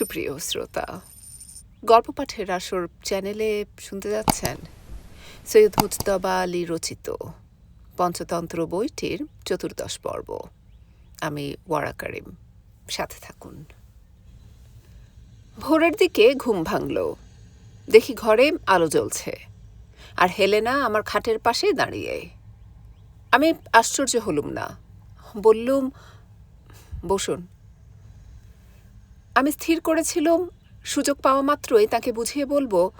সুপ্রিয় শ্রোতা, গল্প পাঠের আসর চ্যানেলে শুনতে যাচ্ছেন সৈয়দ মুজতবা আলী রচিত পঞ্চতন্ত্র বইটির চতুর্দশ পর্ব। আমি ওয়ারা কারিম, সাথে থাকুন। ভোরের দিকে ঘুম ভাঙল। দেখি ঘরে আলো জ্বলছে, আর হেলেনা আমার খাটের পাশে দাঁড়িয়ে। আমি আশ্চর্য হলুম না, বললুম, বসুন। আমি স্থির করেছিলাম, সুযোগ পাওয়া মাত্রই তাকে বুঝিয়ে বলব,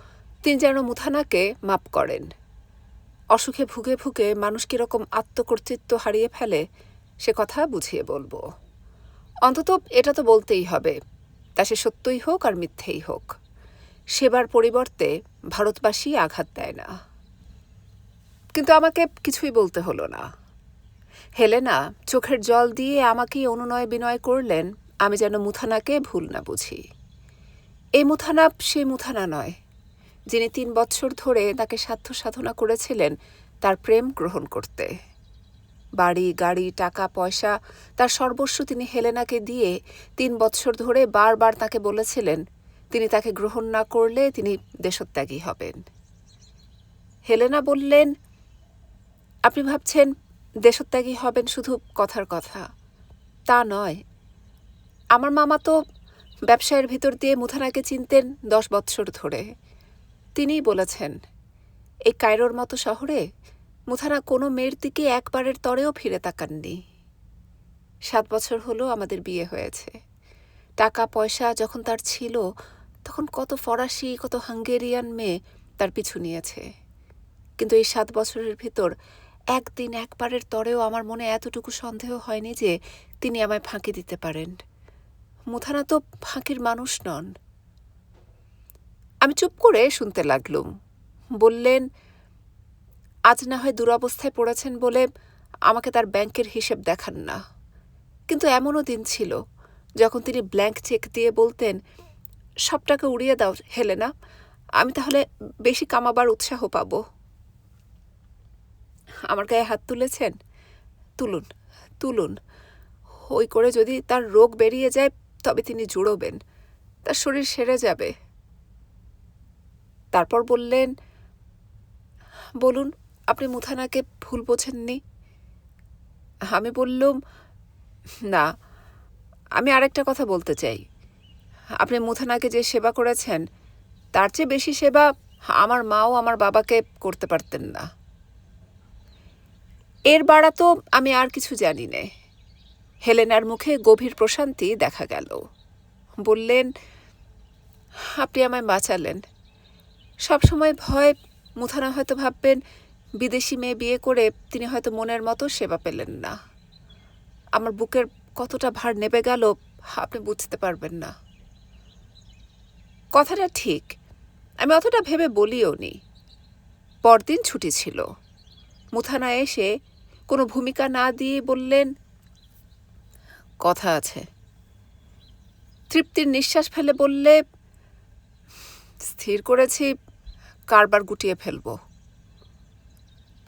তিনি যেন মুথানাকে মাপ করেন। অসুখে ভুগে ভুগে মানুষ কীরকম আত্মকর্তৃত্ব হারিয়ে ফেলে, সে কথা বুঝিয়ে বলব। অন্তত এটা তো বলতেই হবে, তা সে সত্যই হোক আর মিথ্যেই হোক। সেবার পরিবর্তে ভারতবাসী আঘাত দেয় না। কিন্তু আমাকে কিছুই বলতে হলো না। হেলেনা, চোখের জল দিয়ে আমাকেই অনুনয় বিনয় করলেন আমি যেন মুথানাকে ভুল না বুঝি। এই মুথানা সে মুথানা নয়, যিনি তিন বছর ধরে তাকে সাধ্য সাধনা করেছিলেন তার প্রেম গ্রহণ করতে। বাড়ি, গাড়ি, টাকা, পয়সা, তার সর্বস্ব তিনি হেলেনাকে দিয়ে তিন বছর ধরে বারবার তাকে বলেছিলেন, তিনি তাকে গ্রহণ না করলে তিনি দেশত্যাগী হবেন। হেলেনা বললেন, আপনি ভাবছেন দেশত্যাগী হবেন শুধু কথার কথা। তা নয় আমার মামা তো ব্যবসায়ের ভিতর দিয়ে মুথানাকে চিনতেন দশ বৎসর ধরে। তিনিই বলেছেন, এই কায়রোর মতো শহরে মুথানা কোনো মেয়ের দিকে একবারের তরেও ফিরে তাকাননি। সাত বছর হলো আমাদের বিয়ে হয়েছে। টাকা, পয়সা যখন তার ছিল, তখন কত ফরাসি, কত হাঙ্গেরিয়ান মেয়ে তার পিছু নিয়েছে। কিন্তু এই সাত বছরের ভিতর একদিন একবারের তরেও আমার মনে এতটুকু সন্দেহ হয়নি যে তিনি আমায় ফাঁকি দিতে পারেন। মুথানা তো ফাঁকির মানুষ নন। আমি চুপ করে শুনতে লাগলুম। বললেন, আজ না হয় দুরবস্থায় পড়েছেন বলে আমাকে তার ব্যাংকের হিসেব দেখান না। কিন্তু এমনও দিন ছিল যখন তিনি ব্ল্যাঙ্ক চেক দিয়ে বলতেন সব টাকা উড়িয়ে দাও হেলে না আমি তাহলে বেশি কামাবার উৎসাহ পাব। আমার গায়ে হাত তুলেছেন? তুলুন তুলুন। ওই করে যদি তার রোগ বেরিয়ে যায় তবে তিনি জুড়োবেন, তার শরীর সেরে যাবে। তারপর বললেন, বলুন, আপনি মুথানাকে ভুল বোঝেননি? আমি বললুম, না, আমি আরেকটা কথা বলতে চাই। আপনি মুথানাকে যে সেবা করেছেন, তার চেয়ে বেশি সেবা আমার মাও আমার বাবাকে করতে পারতেন না। এর বাড়া তো আমি আর কিছু জানি নে। হেলেনার মুখে গভীর প্রশান্তি দেখা গেল। বললেন, আপনি আমায় বাঁচালেন। সবসময় ভয়, মুথানা হয়তো ভাববেন, বিদেশি মেয়ে বিয়ে করে তিনি হয়তো মনের মতো সেবা পেলেন না। আমার বুকের কতটা ভার নেবে গেল, আপনি বুঝতে পারবেন না। কথাটা ঠিক, আমি অতটা ভেবে বলিও নি। পরদিন ছুটি ছিল। মুথানা এসে কোনো ভূমিকা না দিয়ে বললেন কথা আছে। তৃপ্তির নিঃশ্বাস ফেলে বললে, স্থির করেছি, কারবার গুটিয়ে ফেলব।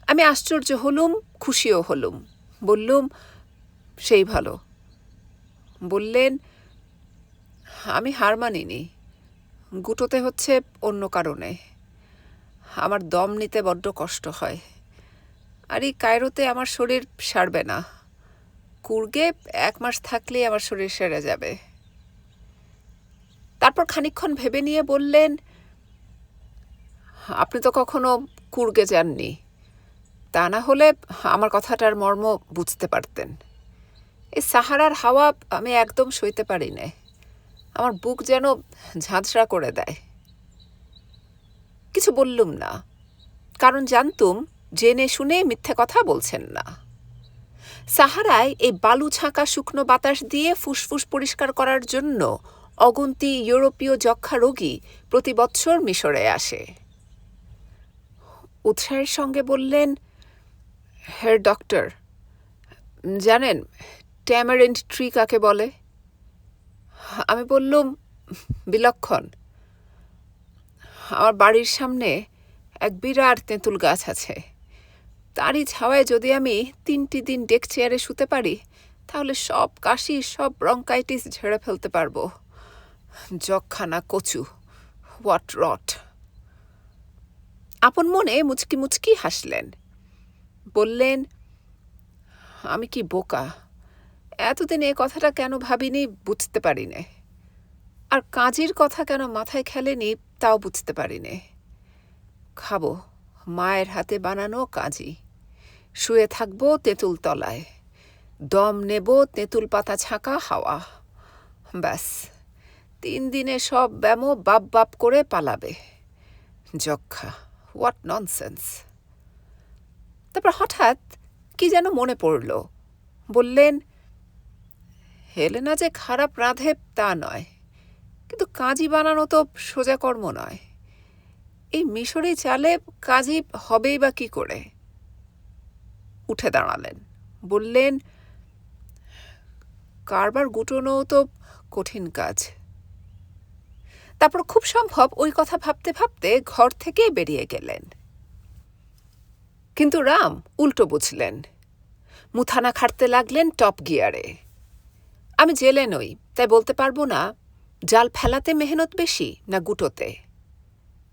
আমি আশ্চর্য হলুম, খুশিও হলুম। বললুম, সেই ভালো। বললেন, আমি হার মানিনি। গুটোতে হচ্ছে অন্য কারণে। আমার দম নিতে বড্ড কষ্ট হয়। আর এই কায়রোতে আমার শরীর সারবে না। কুর্গে এক মাস থাকলেই আমার শরীর সেরে যাবে। তারপর খানিক্ষণ ভেবে নিয়ে বললেন, আপনি তো কখনো কুর্গে যাননি। তা না হলে আমার কথাটার মর্ম বুঝতে পারতেন। এই সাহারার হাওয়া আমি একদম সইতে পারি না আমার বুক যেন ঝাঁঝরা করে দেয়। কিছু বললুম না। কারণ জানতুম, জেনে শুনে মিথ্যে কথা বলছেন না। সাহারায় এই বালু ছাঁকা শুকনো বাতাস দিয়ে ফুসফুস পরিষ্কার করার জন্য অগুন্তি ইউরোপীয় যক্ষা রোগী প্রতি বৎসর মিশরে আসে। উৎসাহের সঙ্গে বললেন, হের ডক্টর, জানেন, ট্যামারেন্ট ট্রি কাকে বলে? আমি বললুম, বিলক্ষণ। আমার বাড়ির সামনে এক বিরাট তেঁতুল গাছ আছে। তারই ছাওয়ায় যদি আমি তিনটি দিন ডেক চেয়ারে শুতে পারি, তাহলে সব কাশি, সব ব্রঙ্কাইটিস ঝেড়ে ফেলতে পারব। যক্ষানা কচু, হোয়াট রট। আপন মনে মুচকি মুচকি হাসলেন। বললেন, আমি কি বোকা? এতদিন এ কথাটা কেন ভাবিনি বুঝতে পারি নে আর কাজের কথা কেন মাথায় খেলেনি তাও বুঝতে পারি নে খাব। মায়ের হাতে বানানো কাজী। শুয়ে থাকব তেঁতুল তলায়। দম নেব তেঁতুল পাতা ছাঁকা হাওয়া। ব্যাস, তিন দিনে সব ব্যামো বাপ বাপ করে পালাবে। যক্ষা, হোয়াট ননসেন্স। তারপর হঠাৎ কি যেন মনে পড়ল। বললেন, হেলেনা যে খারাপ রাঁধে তা নয়। কিন্তু কাজী বানানো তো সোজা কর্ম নয়। এই মিশরি চালে কাজী হবেই বা কি করে? উঠে দাঁড়ালেন। বললেন, কারবার গুটোনো তো কঠিন কাজ। তারপর খুব সম্ভব ওই কথা ভাবতে ভাবতে ঘর থেকে বেরিয়ে গেলেন। কিন্তু রাম উল্টো বুঝলেন, মুথানা খাটতে লাগলেন টপ গিয়ারে। আমি জেলে নই, তাই বলতে পারব না, জাল ফেলাতে মেহনত বেশি না গুটোতে।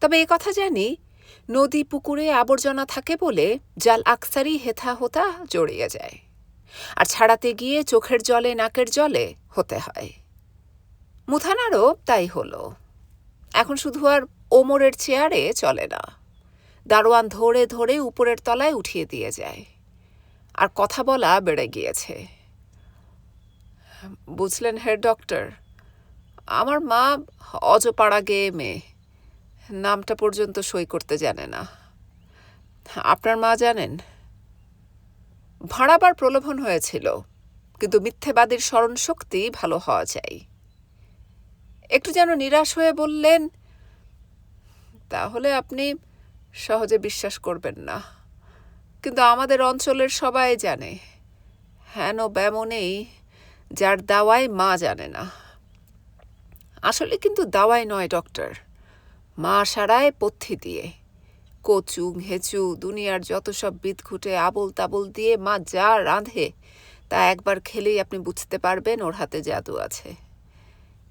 তবে এ কথা জানি, নদী পুকুরে আবর্জনা থাকে বলে জাল আকসারি হেথা হোতা জড়িয়ে যায়। আর ছাড়াতে গিয়ে চোখের জলে নাকের জলে হতে হয়। মুথানারও তাই হলো। এখন শুধু আর ওমরের চেয়ারে চলে না। দারোয়ান ধরে ধরে উপরের তলায় উঠিয়ে দিয়ে যায়। আর কথা বলা বেড়ে গিয়েছে। বুঝলেন, হেড ডক্টর, আমার মা অজপাড়া গেয়ে মেয়ে। নামটা পর্যন্ত সই করতে জানে না। আপনার মা জানেন? ভাড়াবার প্রলোভন হয়েছিল, কিন্তু মিথ্যেবাদীর স্মরণ শক্তি ভালো হওয়া চাই। একটু যেন নিরাশ হয়ে বললেন, তাহলে আপনি সহজে বিশ্বাস করবেন না। কিন্তু আমাদের অঞ্চলের সবাই জানে, হেন ব্যামো নেই যার দাওয়ায় মা জানে না। আসলে কিন্তু দাওয়াই নয়, ডক্টর। মা সারায় পথ্যি দিয়ে। কচু ঘেঁচু দুনিয়ার যত সব বিদঘুটে আবল তাবল দিয়ে মা যা রাঁধে, তা একবার খেলেই আপনি বুঝতে পারবেন ওর হাতে জাদু আছে।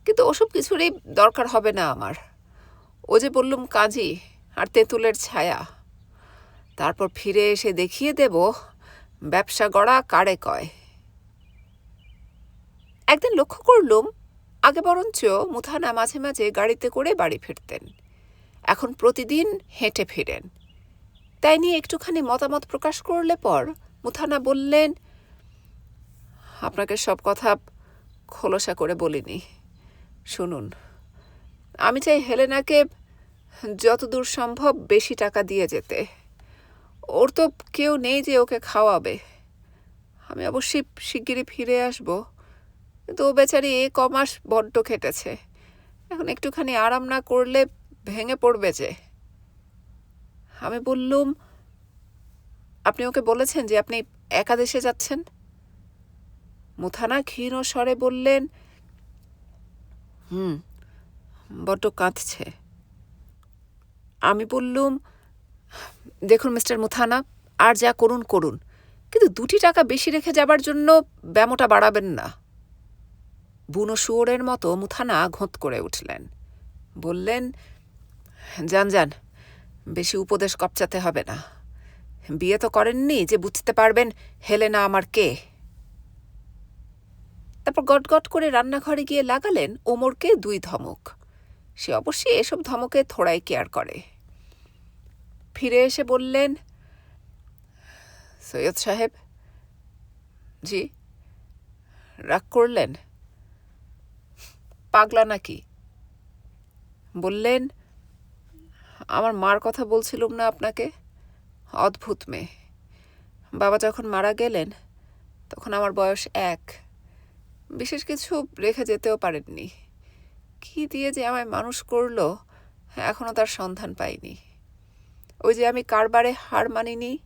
কিন্তু ওসব কিছুরই দরকার হবে না আমার। ও যে বললুম কাজী আর তেঁতুলের ছায়া। তারপর ফিরে এসে দেখিয়ে দেব ব্যবসা গড়া কারে কয়। একদিন লক্ষ্য করলুম, আগে বরঞ্চ মুথানা মাঝে মাঝে গাড়িতে করে বাড়ি ফিরতেন। এখন প্রতিদিন হেঁটে ফিরেন। তাই নিয়ে একটুখানি মতামত প্রকাশ করলে পর মুথানা বললেন, আপনাকে সব কথা খোলসা করে বলিনি। শুনুন, আমি চাই হেলেনাকে যতদূর সম্ভব বেশি টাকা দিয়ে যেতে। ওর তো কেউ নেই যে ওকে খাওয়াবে। আমি অবশ্যই শিগগিরই ফিরে আসব। কিন্তু ও বেচারি এ কমাস বড্ড খেটেছে। এখন একটুখানি আরাম না করলে ভেঙে পড়বে যে। আমি বললুম, আপনি ওকে বলেছেন যে আপনি একাদেশে যাচ্ছেন? মুথানা ক্ষীণ স্বরে বললেন, হুম, বড্ড কাঁদছে। আমি বললুম, দেখুন মিস্টার মুথানা, আর যা করুন করুন। কিন্তু দুটি টাকা বেশি রেখে যাবার জন্য ব্যামোটা বাড়াবেন না। বুনো শুয়োরের মতো মুথানা ঘোঁত করে উঠলেন। বললেন যান যান, বেশি উপদেশ কপচাতে হবে না। বিয়ে তো করেননি যে বুঝতে পারবেন হেলেনা আমার কে। তারপর গটগট করে রান্নাঘরে গিয়ে লাগালেন ওমরকে দুই ধমক। সে অবশ্যই এসব ধমকে থোড়াই কেয়ার করে। ফিরে এসে বললেন, সৈয়দ সাহেব, জি, রাগ করলেন? পাগলা নাকি? বললেন আমার মার কথা বলছিলুম না আপনাকে? অদ্ভুত মেয়ে। বাবা যখন মারা গেলেন, তখন আমার বয়স এক। বিশেষ কিছু রেখে যেতেও পারেননি। কি দিয়ে যে আমায় মানুষ করল এখনও তার সন্ধান পাইনি। ওই যে আমি কারবারে হার মানিনি,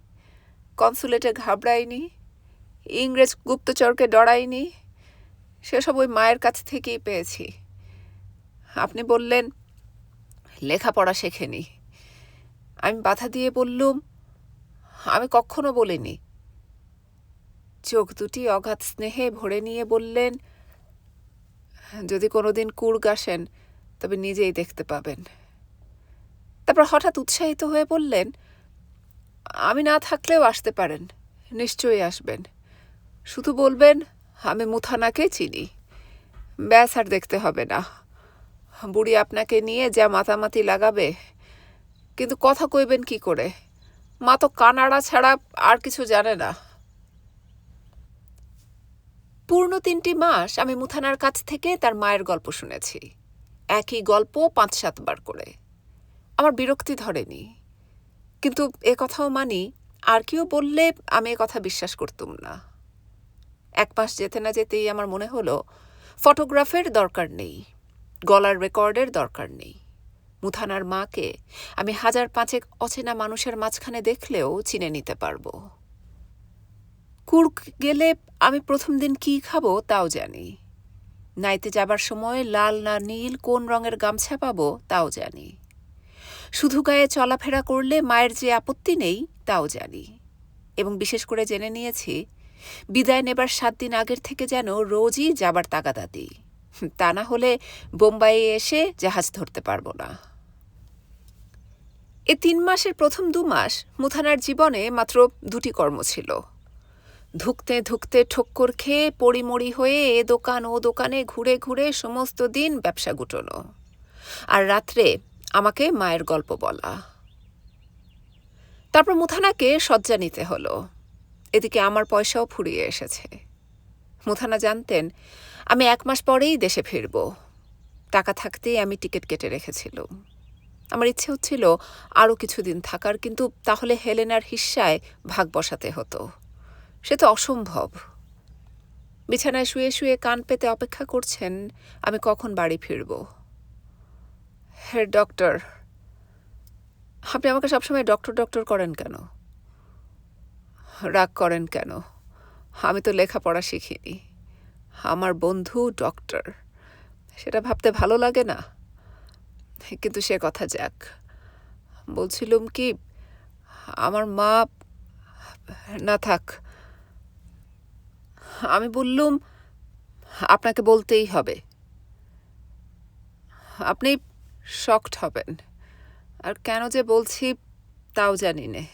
কনসুলেটে ঘাবড়াইনি, ইংরেজ গুপ্তচরকে ডরাইনি, সেসব ওই মায়ের কাছ থেকেই পেয়েছি। আপনি বললেন লেখাপড়া শেখেনি। আমি বাধা দিয়ে বললুম, আমি কখনো বলিনি। চোখ দুটি অগাধ স্নেহে ভরে নিয়ে বললেন, যদি কোনোদিন কুর্গ আসেন তবে নিজেই দেখতে পাবেন। তারপর হঠাৎ উৎসাহিত হয়ে বললেন, আমি না থাকলেও আসতে পারেন, নিশ্চয়ই আসবেন। শুধু বলবেন, আমি মুথানাকে চিনি। ব্যাস, আর দেখতে হবে না। বুড়ি আপনাকে নিয়ে যা মাতামাতি লাগাবে। কিন্তু কথা কইবেন কি করে? মা তো কানাড়া ছাড়া আর কিছু জানে না। পূর্ণ তিনটি মাস আমি মুথানার কাছ থেকে তার মায়ের গল্প শুনেছি। একই গল্প পাঁচ সাতবার করে। আমার বিরক্তি ধরেনি। কিন্তু এ কথাও মানি, আর কেউ বললে আমি এ কথা বিশ্বাস করতুম না। এক মাস যেতে না যেতেই আমার মনে হলো, ফটোগ্রাফের দরকার নেই। গলার রেকর্ডের দরকার নেই। মুথানার মাকে আমি হাজার পাঁচেক অচেনা মানুষের মাঝখানে দেখলেও চিনে নিতে পারব। কুর্ক গেলে আমি প্রথম দিন কি খাব তাও জানি। নাইতে যাবার সময় লাল না নীল কোন রঙের গামছা পাবো তাও জানি। শুধু গায়ে চলাফেরা করলে মায়ের যে আপত্তি নেই তাও জানি। এবং বিশেষ করে জেনে নিয়েছি, বিদায় নেবার সাত দিন আগের থেকে যেন রোজই যাবার তাগাদা দিই তা না হলে বোম্বাইয়ে এসে জাহাজ ধরতে পারব না। এ তিন মাসের প্রথম দু মাস মুথানার জীবনে মাত্র দুটি কর্ম ছিল। ধুকতে ধুকতে ঠক্কর খেয়ে পড়িমড়ি হয়ে এ দোকান ও দোকানে ঘুরে ঘুরে সমস্ত দিন ব্যবসা গুটোনো। আর রাত্রে আমাকে মায়ের গল্প বলা। তারপর মুথানাকে শয্যা নিতে হলো। এদিকে আমার পয়সাও ফুরিয়ে এসেছে। মুথানা জানতেন আমি এক মাস পরেই দেশে ফিরব। টাকা থাকতেই আমি টিকিট কেটে রেখেছিলাম। আমার ইচ্ছে হচ্ছিল আরও কিছুদিন থাকার, কিন্তু তাহলে হেলেনার হিস্সায় ভাগ বসাতে হতো। সে তো অসম্ভব। বিছানায় শুয়ে শুয়ে কান পেতে অপেক্ষা করছেন, আমি কখন বাড়ি ফিরব? হেড ডক্টর, আপনি আমাকে সবসময় ডক্টর ডক্টর করেন কেন? রাগ করেন কেন? আমি তো লেখাপড়া শিখিনি। আমার বন্ধু ডক্টর। সেটা ভাবতে ভালো লাগে না। কিন্তু সে কথা যাক। বলছিলুম কি, আমার মা, না থাক। আমি বললুম, আপনাকে বলতেই হবে। আপনি শকড হবেন। আর কেন যে বলছি তাও জানি নে।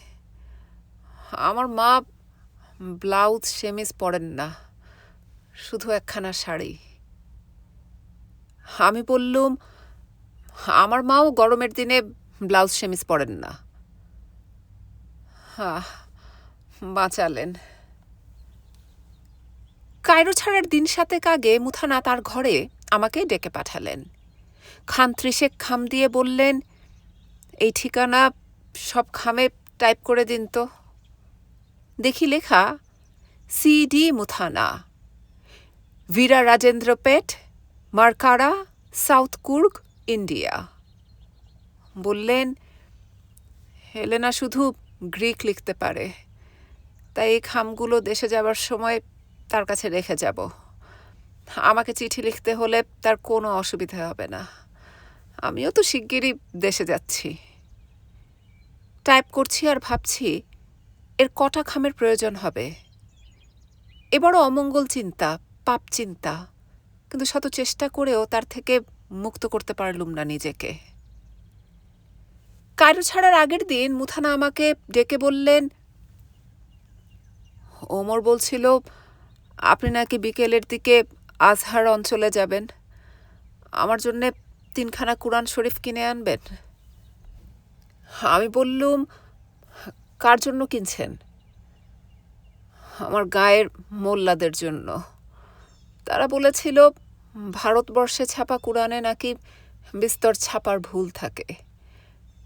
আমার মা ব্লাউজ, সেমিজ পরেন না। শুধু একখানা শাড়ি। আমি বললুম আমার মাও গরমের দিনে ব্লাউজ সেমিস পরেন না। আহ, বাঁচালেন। কায়রো ছাড়ার দিন সাতেক আগে মুথানা তার ঘরে আমাকে ডেকে পাঠালেন। খান ত্রিশেক খাম দিয়ে বললেন এই ঠিকানা সব খামে টাইপ করে দিন তো। দেখি লেখা C D Muthana. Veera Rajendra Pet Mercara south Coorg India বললেন, হেলেনা শুধু গ্রিক লিখতে পারে। তাই এই খামগুলো দেশে যাবার সময় তার কাছে রেখে যাব। আমাকে চিঠি লিখতে হলে তার কোনো অসুবিধা হবে না। আমিও তো শিগগিরই দেশে যাচ্ছি। টাইপ করছি আর ভাবছি, এর কটা খামের প্রয়োজন হবে। এবারও অমঙ্গল চিন্তা। পাপ চিন্তা, কিন্তু শত চেষ্টা করেও তার থেকে মুক্ত করতে পারলুম না নিজেকে। কায়রো ছাড়ার আগের দিন মুথানা আমাকে ডেকে বললেন, ওমর বলছিল, আপনি নাকি বিকেলের দিকে আজহার অঞ্চলে যাবেন। আমার জন্যে তিনখানা কোরআন শরীফ কিনে আনবেন। আমি বললুম, কার জন্য কিনছেন? আমার গায়ের মোল্লাদের জন্য। তারা বলেছিল, ভারতবর্ষে ছাপা কোরআনে নাকি বিস্তর ছাপার ভুল থাকে।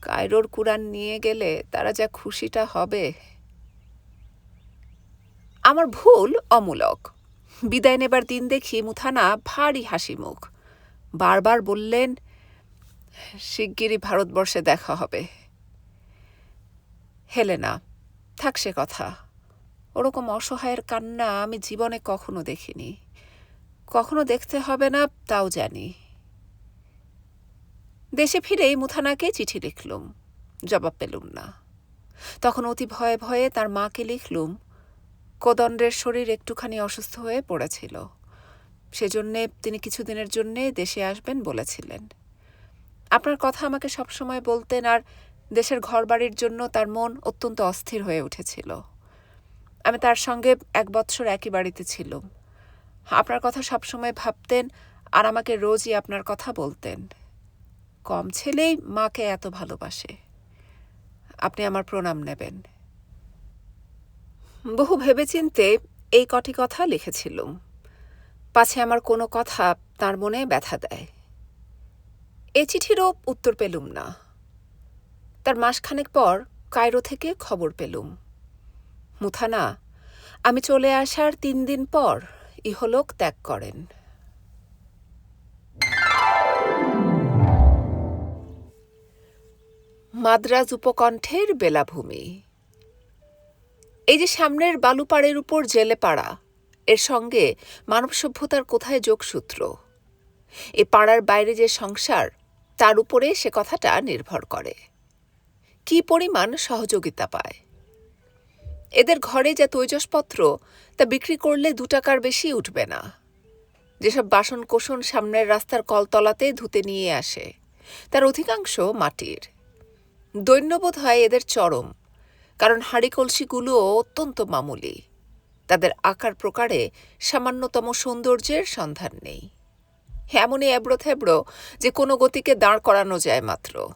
কায়রোর কোরআন নিয়ে গেলে তারা যা খুশিটা হবে। আমার ভুল অমূলক। বিদায় নেবার দিন দেখি মুথানা ভারী হাসি মুখ। বারবার বললেন, শিগগিরই ভারতবর্ষে দেখা হবে। হেলেনা, থাক সে কথা। ওরকম অসহায়ের কান্না আমি জীবনে কখনো দেখিনি। কখনো দেখতে হবে না, তাও জানি। দেশে ফিরেই মুথানাকে চিঠি লিখলুম, জবাব পেলুম না। তখন অতি ভয়ে ভয়ে তার মাকে লিখলুম, কোদণ্ডের শরীর একটুখানি অসুস্থ হয়ে পড়েছিল। সেজন্যে তিনি কিছুদিনের জন্যে দেশে আসবেন বলেছিলেন। আপনার কথা আমাকে সবসময় বলতেন আর দেশের ঘরবাড়ির জন্য তার মন অত্যন্ত অস্থির হয়ে উঠেছিল। আমি তার সঙ্গে এক বৎসর একই বাড়িতে ছিলাম। আপনার কথা সবসময় ভাবতেন আর আমাকে রোজই আপনার কথা বলতেন। কম ছেলেই মাকে এত ভালোবাসে। আপনি আমার প্রণাম নেবেন। বহু ভেবেচিন্তে এই কটি কথা লিখেছিলুম। পাছে আমার কোনো কথা তার মনে ব্যথা দেয়। এ চিঠিরও উত্তর পেলুম না। তার মাসখানেক পর কায়রো থেকে খবর পেলুম। মুথানা আমি চলে আসার তিন দিন পর ইহলোক ত্যাগ করেন। মাদ্রাজ উপকণ্ঠের বেলাভূমি। এই যে সামনের বালুপাড়ের উপর জেলে পাড়া এর সঙ্গে মানব সভ্যতার কোথায় যোগসূত্র? এ পাড়ার বাইরে যে সংসার, তার উপরে সে কথাটা নির্ভর করে। কি পরিমাণ সহযোগিতা পায়? এদের ঘরে যা তৈজসপত্র, তা বিক্রি করলে দু টাকার বেশি উঠবে না। যেসব বাসন কোষণ সামনের রাস্তার কলতলাতে ধুতে নিয়ে আসে, তার অধিকাংশ মাটির। দৈন্যবোধ হয় এদের চরম, কারণ হাঁড়ি কলসিগুলোও অত্যন্ত মামুলি। তাদের আকার প্রকারে সামান্যতম সৌন্দর্যের সন্ধান নেই। এমনই এবড়ো থেবড়ো যে কোনো গতিকে দাঁড় করানো যায় মাত্র।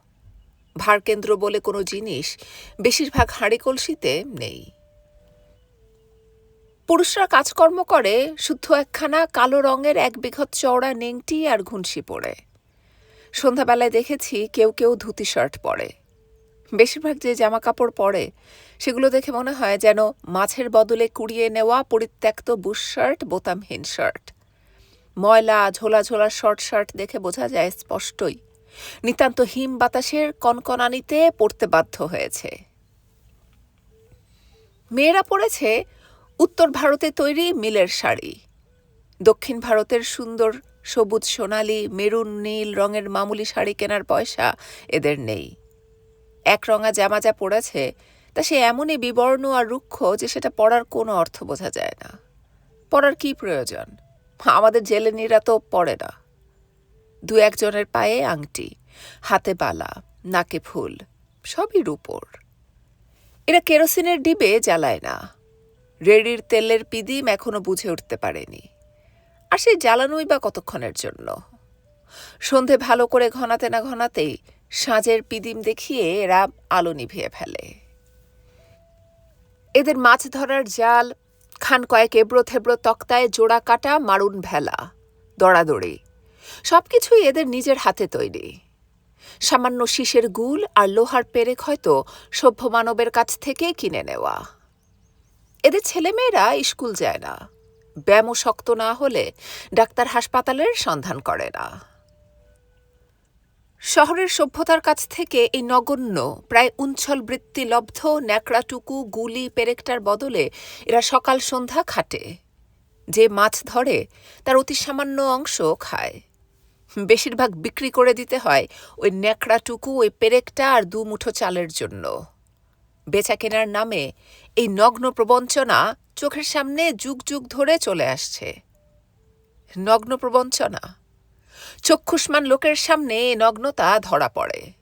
ভারকেন্দ্র বলে কোনো জিনিস বেশিরভাগ হাঁড়ি কলসিতে নেই। পুরুষরা কাজকর্ম করে, শুদ্ধ একখানা কালো রঙের এক বিঘত চওড়া নেংটি আর ঘুনসি পরে। সন্ধ্যাবেলায় দেখেছি কেউ কেউ ধুতি শার্ট পরে। বেশিরভাগ যে জামা কাপড় পরে, সেগুলো দেখে মনে হয় যেন মাছের বদলে কুড়িয়ে নেওয়া পরিত্যক্ত বুশ শার্ট, বোতামহীন শার্ট। ময়লা, ঝোলা ঝোলা শর্ট শার্ট দেখে বোঝা যায় স্পষ্টই, নিতান্ত হিম বাতাসের কনকনানিতে পড়তে বাধ্য হয়েছে। মেয়েরা পড়েছে উত্তর ভারতে তৈরি মিলের শাড়ি। দক্ষিণ ভারতের সুন্দর সবুজ সোনালি, মেরুন, নীল রঙের মামুলি শাড়ি কেনার পয়সা এদের নেই। একরঙা জামা যা পড়েছে, তা সে এমনই বিবর্ণ আর রুক্ষ যে সেটা পড়ার কোনো অর্থ বোঝা যায় না। পড়ার কি প্রয়োজন? আমাদের জেলেনিরা তো পড়ে না। দু একজনের পায়ে আংটি, হাতে বালা, নাকে ফুল, সবই রূপোর। এরা কেরোসিনের ডিবে জ্বালায় না। রেডির তেলের পিদিম এখনও বুঝে উঠতে পারেনি। আর সেই জ্বালানোই বা কতক্ষণের জন্য? সন্ধে ভালো করে ঘনাতে না ঘনাতেই সাঁজের পিদিম দেখিয়ে এরা আলো নিভিয়ে ফেলে। এদের মাছ ধরার জাল, খান কয়েক এবড়ো থেবড়ো তক্তায় জোড়া কাটা, মারুন ভেলা, দড়াদড়ি, সবকিছুই এদের নিজের হাতে তৈরি। সামান্য শীষের গুল আর লোহার পেরেক হয়তো সভ্য মানবের কাছ থেকে কিনে নেওয়া। এদের ছেলেমেয়েরা স্কুল যায় না। ব্যায়ামও শক্ত না হলে ডাক্তার হাসপাতালের সন্ধান করে না। শহরের সভ্যতার কাছ থেকে এই নগণ্য, প্রায় উঞ্ছল বৃত্তি লব্ধ, ন্যাকড়াটুকু, গুলি, পেরেকটার বদলে এরা সকাল সন্ধ্যা খাটে। যে মাছ ধরে, তার অতি সামান্য অংশ খায়। বেশিরভাগ বিক্রি করে দিতে হয় ওই ন্যাকড়াটুকু, ওই পেরেকটা আর দু মুঠো চালের জন্য। বেচা কেনার নামে এই নগ্ন প্রবঞ্চনা চোখের সামনে যুগ যুগ ধরে চলে আসছে। নগ্ন প্রবঞ্চনা। চক্ষুষ্মান লোকের সামনে নগ্নতা ধরা পড়ে।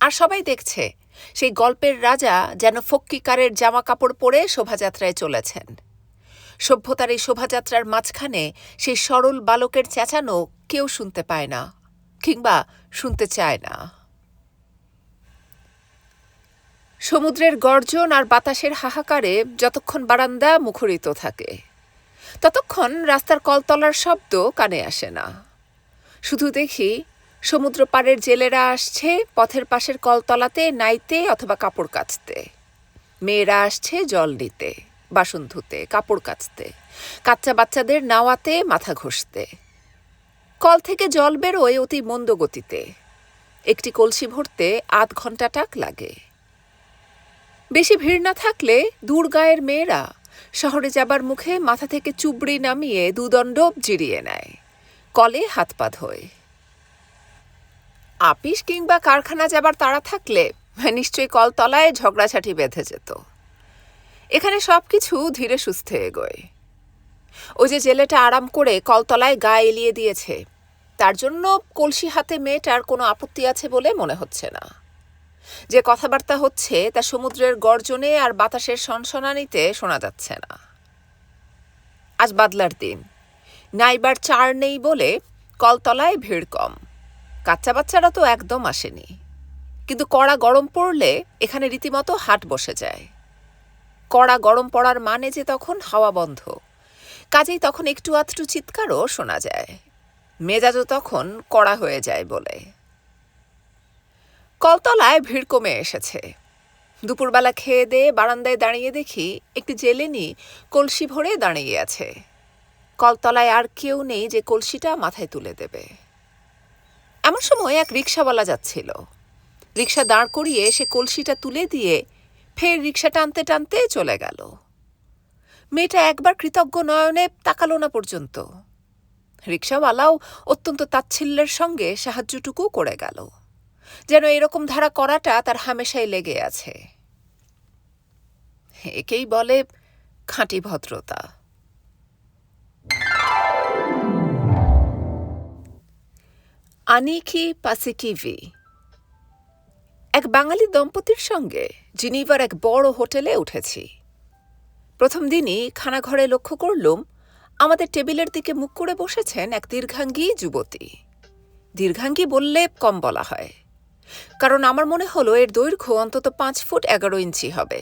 আর সবাই দেখছে, সেই গল্পের রাজা যেন ফক্কিকারের জামা কাপড় পরে শোভাযাত্রায় চলেছেন। সভ্যতার এই শোভাযাত্রার মাঝখানে সেই সরল বালকের চেঁচানো কেউ শুনতে পায় না, কিংবা শুনতে চায় না। সমুদ্রের গর্জন আর বাতাসের হাহাকারে যতক্ষণ বারান্দা মুখরিত থাকে, ততক্ষণ রাস্তার কলতলার শব্দ কানে আসে না। শুধু দেখি সমুদ্র পাড়ের জেলেরা আসছে পথের পাশের কলতলাতে নাইতে অথবা কাপড় কাচতে। মেয়েরা আসছে জল নিতে, বাসন ধুতে, কাপড় কাচতে, কাচ্চা বাচ্চাদের নাওয়াতে মাথা ঘষতে। কল থেকে জল বেরোয় অতি মন্দ গতিতে। একটি কলসি ভরতে আধ ঘণ্টা টাক লাগে। বেশি ভিড় না থাকলে দূর গায়ের মেয়েরা শহরে যাবার মুখে মাথা থেকে চুবড়ি নামিয়ে দুদণ্ড জিরিয়ে নেয়। কলে হাত পা ধোয়। আপিস কিংবা কারখানা যাবার তাড়া থাকলে নিশ্চয়ই কলতলায় ঝগড়াঝাটি বেঁধে যেত। এখানে সব কিছু ধীরে সুস্থে এগোয়। ওই যে জেলেটা আরাম করে কলতলায় গা এলিয়ে দিয়েছে, তার জন্য কলসি হাতে মেয়েটার কোনো আপত্তি আছে বলে মনে হচ্ছে না। যে কথাবার্তা হচ্ছে তা সমুদ্রের গর্জনে আর বাতাসের সনসনানিতে শোনা যাচ্ছে না। আজ বাদলার দিন। নাইবার চার নেই বলে কলতলায় ভিড় কম। কাচ্চা বাচ্চারা তো একদম আসেনি। কিন্তু কড়া গরম পড়লে এখানে রীতিমতো হাট বসে যায়। কড়া গরম পড়ার মানে যে তখন হাওয়া বন্ধ। কাজেই তখন একটু আধটু চিৎকারও শোনা যায়। মেজাজও তখন কড়া হয়ে যায় বলে। কলতলায় ভিড় কমে এসেছে। দুপুরবেলা খেয়ে দিয়ে বারান্দায় দাঁড়িয়ে দেখি একটি জেলেনি কলসি ভরে দাঁড়িয়ে আছে। কলতলায় আর কেউ নেই যে কলসিটা মাথায় তুলে দেবে। এমন সময় এক রিক্সাওয়ালা যাচ্ছিল। রিক্সা দাঁড় করিয়ে সে কলসিটা তুলে দিয়ে ফের রিক্সা টানতে টানতে চলে গেল। মেয়েটা একবার কৃতজ্ঞ নয়নে তাকালো না পর্যন্ত। রিক্সাওয়ালাও অত্যন্ত তাচ্ছিল্যের সঙ্গে সাহায্যটুকু করে গেল। যেন এরকম ধারা করাটা তার হামেশাই লেগে আছে। একেই বলে খাঁটি ভদ্রতা। আনিকি পাসিকিভি, এক বাঙালি দম্পতির সঙ্গে জিনিভার এক বড় হোটেলে উঠেছি। প্রথম দিনই খানাঘরে লক্ষ্য করলুম, আমাদের টেবিলের দিকে মুখ করে বসেছেন এক দীর্ঘাঙ্গী যুবতী। দীর্ঘাঙ্গী বললে কম বলা হয়। কারণ আমার মনে হলো এর দৈর্ঘ্য অন্তত পাঁচ ফুট এগারো ইঞ্চি হবে।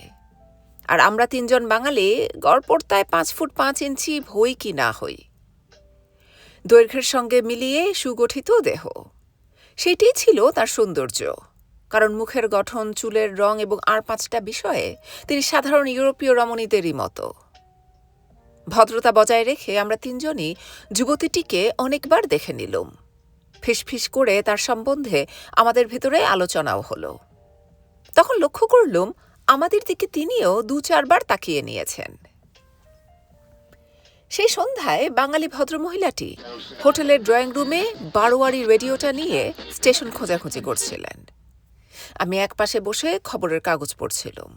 আর আমরা তিনজন বাঙালি, গড়পড়তায় পাঁচ ফুট পাঁচ ইঞ্চি হই কি না হই। দৈর্ঘ্যের সঙ্গে মিলিয়ে সুগঠিত দেহ। সেটিই ছিল তার সৌন্দর্য, কারণ মুখের গঠন, চুলের রং এবং আর পাঁচটা বিষয়ে তিনি সাধারণ ইউরোপীয় রমণীদেরই মতো। ভদ্রতা বজায় রেখে আমরা তিনজনই যুবতীটিকে অনেকবার দেখে নিলুম। ফিসফিস করে তার সম্বন্ধে আমাদের ভেতরে আলোচনাও হলো। তখন লক্ষ্য করলুম আমাদের দিকে তিনিও দু চারবার তাকিয়ে নিয়েছেন। সেই সন্ধ্যায় বাঙালি ভদ্রমহিলাটি হোটেলের ড্রয়িং রুমে বারোয়ারি রেডিওটা নিয়ে স্টেশন খোঁজাখুঁজি করছিলেন। আমি একপাশে বসে খবরের কাগজ পড়ছিলাম।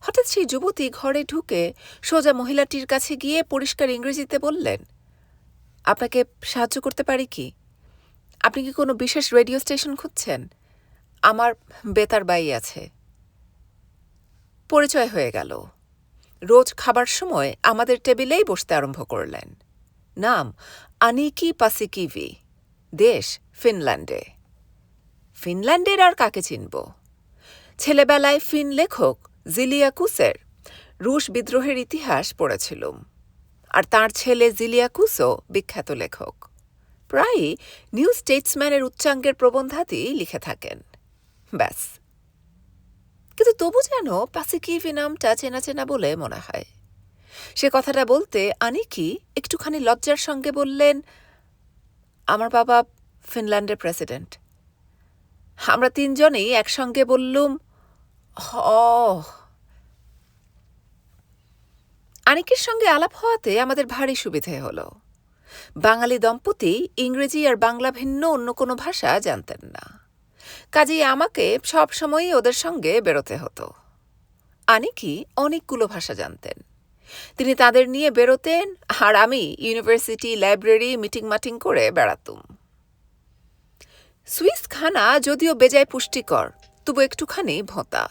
হঠাৎ সেই যুবতী ঘরে ঢুকে সোজা মহিলাটির কাছে গিয়ে পরিষ্কার ইংরেজিতে বললেন, আপনাকে সাহায্য করতে পারি কি? আপনি কি কোনো বিশেষ রেডিও স্টেশন খুঁজছেন? আমার বেতার বাই আছে। পরিচয় হয়ে গেল। রোজ খাবার সময় আমাদের টেবিলেই বসতে আরম্ভ করলেন। নাম, আনিকি পাসিকিভি। দেশ, ফিনল্যান্ডে। ফিনল্যান্ডের আর কাকে চিনব? ছেলেবেলায় ফিন লেখক জিলিয়াকুসের রুশ বিদ্রোহের ইতিহাস পড়েছিলুম। আর তার ছেলে জিলিয়াকুসও বিখ্যাত লেখক। প্রায়ই নিউ স্টেটসম্যানের উচ্চাঙ্গের প্রবন্ধাদি লিখে থাকেন। ব্যাস। কিন্তু তবু যেন প্যাসিকিভি নামটা চেনা চেনা বলে মনে হয়। সে কথাটা বলতে আনিকি একটুখানি লজ্জার সঙ্গে বললেন, আমার বাবা ফিনল্যান্ডের প্রেসিডেন্ট। আমরা তিনজনেই একসঙ্গে বললুম আনিকের সঙ্গে আলাপ হওয়াতে আমাদের ভারী সুবিধে হলো। বাঙালি দম্পতি ইংরেজি আর বাংলা ভিন্ন অন্য কোনো ভাষা জানতেন না। কাজেই আমাকে সব সময়ই ওদের সঙ্গে বেরোতে হতো। আনিকি অনেকগুলো ভাষা জানতেন। তিনি তাদের নিয়ে বেরোতেন আর আমি ইউনিভার্সিটি, লাইব্রেরি মিটিং মাটিং করে বেড়াতুম। সুইস খানা যদিও বেজায় পুষ্টিকর, তবু একটুখানি ভোঁতা।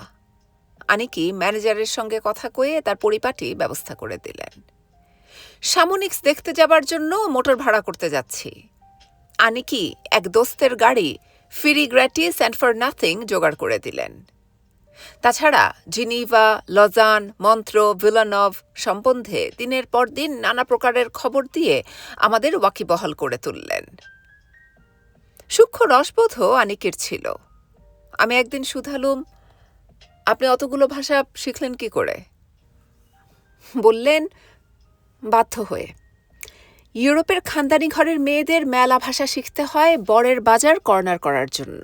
আনিকি ম্যানেজারের সঙ্গে কথা কয়ে তার পরিপাটি ব্যবস্থা করে দিলেন। সামনিক্স দেখতে যাবার জন্য মোটর ভাড়া করতে যাচ্ছি। আনিকি এক দোস্তের গাড়ি ফিরি গ্র্যাটিস অ্যান্ড ফর নাথিং জোগাড় করে দিলেন। তাছাড়া জিনিভা, লজান, মন্ত্র, ভিলানভ সম্বন্ধে দিনের পর দিন নানা প্রকারের খবর দিয়ে আমাদের ওয়াকিবহাল করে তুললেন। সূক্ষ্ম রসবোধও আনিকের ছিল। আমি একদিন শুধালুম আপনি অতগুলো ভাষা শিখলেন কি করে? বললেন বাধ্য হয়ে। ইউরোপের খানদানি ঘরের মেয়েদের মেলা ভাষা শিখতে হয় বরের বাজার কর্নার করার জন্য।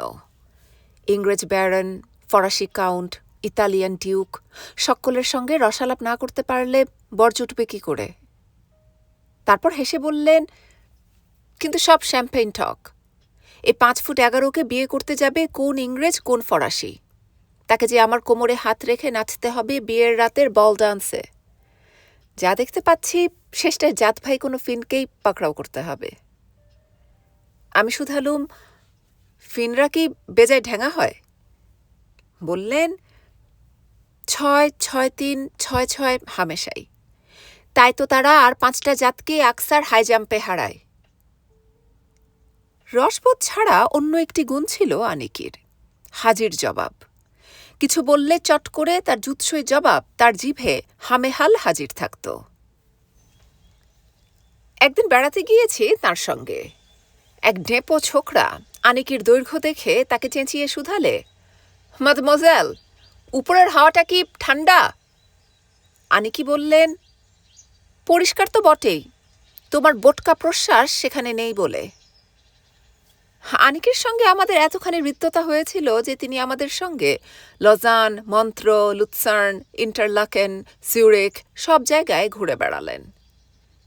ইংরেজ ব্যারন, ফরাসি কাউন্ট, ইতালিয়ান ডিউক সকলের সঙ্গে রসালাপ না করতে পারলে বর জুটবে কি করে? তারপর হেসে বললেন, কিন্তু সব শ্যাম্পেইন ঠক এই পাঁচ ফুট এগারোকে বিয়ে করতে যাবে কোন ইংরেজ, কোন ফরাসি। তাকে যে আমার কোমরে হাত রেখে নাচতে হবে বিয়ের রাতের বল ডান্সে। যা দেখতে পাচ্ছি, শেষটায় জাত ভাই কোনো ফিনকেই পাকড়াও করতে হবে। আমি শুধালুম, ফিনরা কি বেজায় ঢেঙা হয়? বললেন, ছয় ছয় তিন, ছয় ছয় হামেশাই। তাই তো তারা আর পাঁচটা জাতকে আকসার হাই জাম্পে হারায়। রসবোধ ছাড়া অন্য একটি গুণ ছিল আনিকির। হাজির জবাব। কিছু বললে চট করে তার জুৎসই জবাব, তার জিভে হামেহাল হাজির থাকত। একদিন বেড়াতে গিয়েছি তার সঙ্গে। এক ডেপো ছোকরা আনিকির দৈর্ঘ্য দেখে তাকে চেঁচিয়ে শুধালে মজেল উপরের হাওয়াটা কি ঠান্ডা? আনিকি বললেন, পরিষ্কার তো বটেই, তোমার বোটকা প্রশ্বাস সেখানে নেই বলে। আনিকের সঙ্গে আমাদের এতখানি হৃত্যতা হয়েছিল যে তিনি আমাদের সঙ্গে লজান, মন্ত্র লুৎসার্ন ইন্টারলাকেন, সিউরেক সব জায়গায় ঘুরে বেড়ালেন।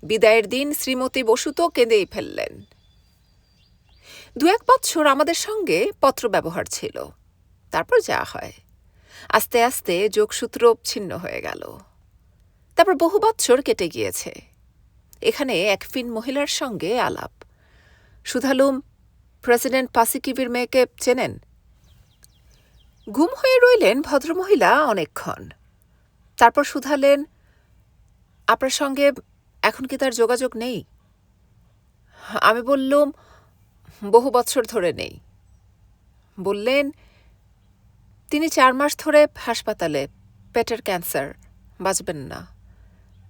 বিদায়ের দিন শ্রীমতী বসু তো কেঁদেই ফেললেন। দু এক বৎসর আমাদের সঙ্গে পত্র ব্যবহার ছিল। তারপর যা হয়। আস্তে আস্তে যোগসূত্র ছিন্ন হয়ে গেল। তারপর বহু বৎসর কেটে গিয়েছে। এখানে এক ফিন মহিলার সঙ্গে আলাপ। সুধালুম প্রেসিডেন্ট পাসিকিভির মেয়েকে চেনেন? গুম হয়ে রইলেন ভদ্রমহিলা অনেকক্ষণ। তারপর শুধালেন, আপনার সঙ্গে এখন কি তার যোগাযোগ নেই? আমি বললুম, বহু বছর ধরে নেই। বললেন, তিনি চার মাস ধরে হাসপাতালে, পেটের ক্যান্সার, বাঁচবেন না।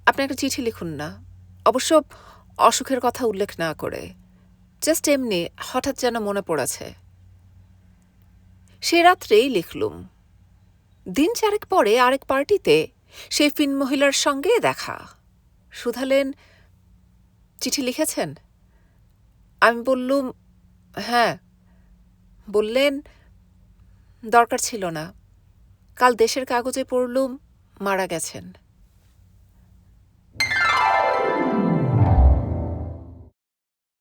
আপনি একটা চিঠি লিখুন না। অবশ্য অসুখের কথা উল্লেখ না করে। জাস্ট এমনি হঠাৎ যেন মনে পড়েছে। সে রাত্রেই লিখলুম, দিন চারেক পরে আরেক পার্টিতে সেই ফিন মহিলার সঙ্গে দেখা। শুধালেন চিঠি লিখেছেন? আমি বললুম হ্যাঁ। বললেন, দরকার ছিল না। কাল দেশের কাগজে পড়লুম, মারা গেছেন।